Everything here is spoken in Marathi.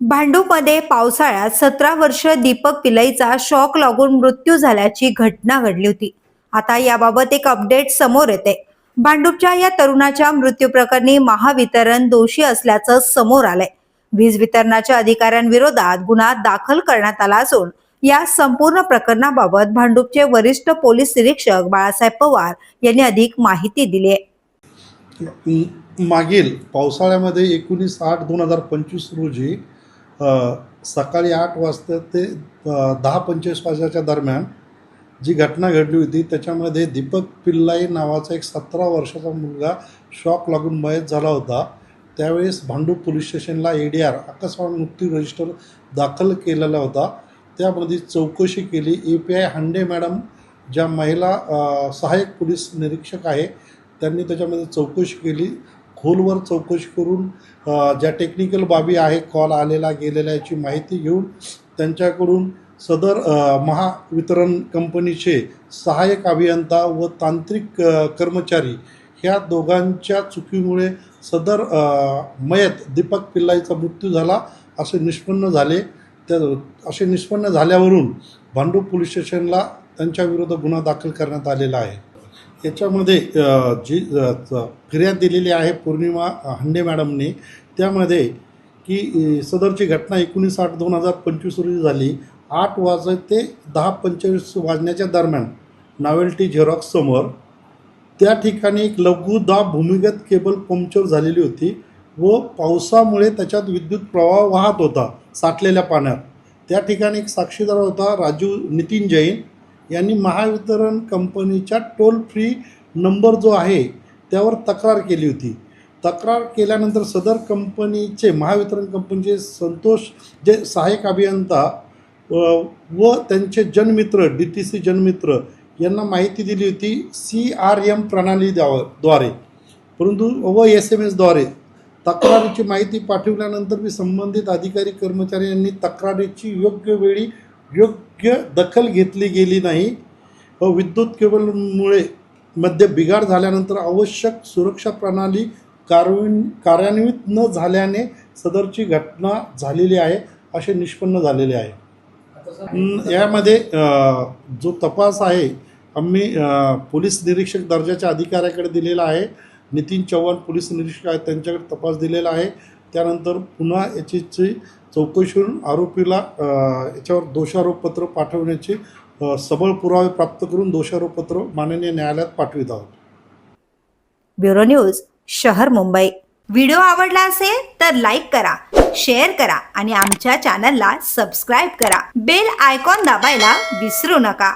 भांडूपमध्ये पावसाळ्यात सतरा वर्ष दीपक पिलईचा शॉक लागून मृत्यू झाल्याची घटना घडली होती. आता याबाबत एक अपडेट समोर येते. भांडूपच्या या तरुणाच्या मृत्यू प्रकरणी महावितरण दोषी असल्याचं समोर आलंय. वीज वितरणाच्या अधिकाऱ्यांविरोधात गुन्हा दाखल करण्यात आला असून या संपूर्ण प्रकरणाबाबत भांडूपचे वरिष्ठ पोलीस निरीक्षक बाळासाहेब पवार यांनी अधिक माहिती दिली आहे. मागील पावसाळ्यामध्ये एकोणीस आठ दोन हजार पंचवीस रोजी सकाळी आठ वाजता ते दहा पंचवीस वाजताच्या दरम्यान जी घटना घडली होती त्याच्यामध्ये दीपक पिल्लाई नावाचा एक सतरा वर्षाचा मुलगा शॉक लागून मयत झाला होता. त्यावेळेस भांडूप पोलीस स्टेशनला ए डी आर अकस्मात मृत्यू रजिस्टर दाखल केलेला होता. त्यामध्ये चौकशी केली. A P I Hande madam ज्या महिला सहाय्यक पोलीस निरीक्षक आहे त्यांनी त्याच्यामध्ये चौकशी केली. खोलवर चौकशी करून ज्या टेक्निकल बाबी आहे कॉल आलेला गेलेला याची माहिती घेऊन त्यांच्याकडून सदर महावितरण कंपनीचे सहाय्यक अभियंता व तांत्रिक कर्मचारी ह्या दोघांच्या चुकीमुळे सदर मयत दीपक पिल्लाईचा मृत्यू झाला असे निष्पन्न झाले. त्या असे निष्पन्न झाल्यावरून भांडूप पोलीस स्टेशनला त्यांच्याविरुद्ध गुन्हा दाखल करण्यात आलेला आहे. याच्यामध्ये जी फिर्याद दिलेली आहे पौर्णिमा हंडे मॅडमने त्यामध्ये की सदरची घटना एकोणीस आठ दोन हजार पंचवीस रोजी झाली. आठ वाज ते दहा पंचवीस वाजण्याच्या दरम्यान नॉवेल्टी झेरॉक्स समोर त्या ठिकाणी एक लघुदाब भूमिगत केबल पंक्चर झालेली होती व पावसामुळे त्याच्यात विद्युत प्रवाह वाहत होता साठलेल्या पाण्यात. त्या ठिकाणी एक साक्षीदार होता राजू नितीन जैन. यांनी महावितरण कंपनीच्या टोल फ्री नंबर जो आहे त्यावर तक्रार केली होती. तक्रार केल्यानंतर सदर कंपनीचे महावितरण कंपनीचे संतोष जे सहाय्यक अभियंता व त्यांचे जनमित्र डी टी सी जनमित्र यांना माहिती दिली होती सी आर एम प्रणाली द्वारे. परंतु व एस एम एसद्वारे तक्रारीची माहिती पाठवल्यानंतर मी संबंधित अधिकारी कर्मचारी यांनी तक्रारीची योग्य वेळी योग्य दखल घेतली गेली नाही. व विद्युत केबलमुळे मध्ये बिघाड झाल्यानंतर आवश्यक सुरक्षा प्रणाली कारविन कार्यान्वित न झाल्याने सदरची घटना झालेली आहे असे निष्पन्न झालेले आहे. यामध्ये जो तपास आहे आम्ही पोलीस निरीक्षक दर्जाच्या अधिकाऱ्याकडे दिलेला आहे. नितीन चव्हाण पोलीस निरीक्षक आहेत त्यांच्याकडे तपास दिलेला आहे. त्यानंतर पुन्हा याचीची चौकशी करून आरोपीला याच्यावर दोषारोपपत्र पाठवण्याचे सबळ पुरावे प्राप्त करून दोषारोपपत्र माननीय न्यायालयात पाठवित आहोत. ब्युरो न्यूज शहर मुंबई. व्हिडिओ आवडला असेल तर लाईक करा शेअर करा आणि आमच्या चॅनलला सबस्क्राईब करा. बेल आयकॉन दाबायला विसरू नका.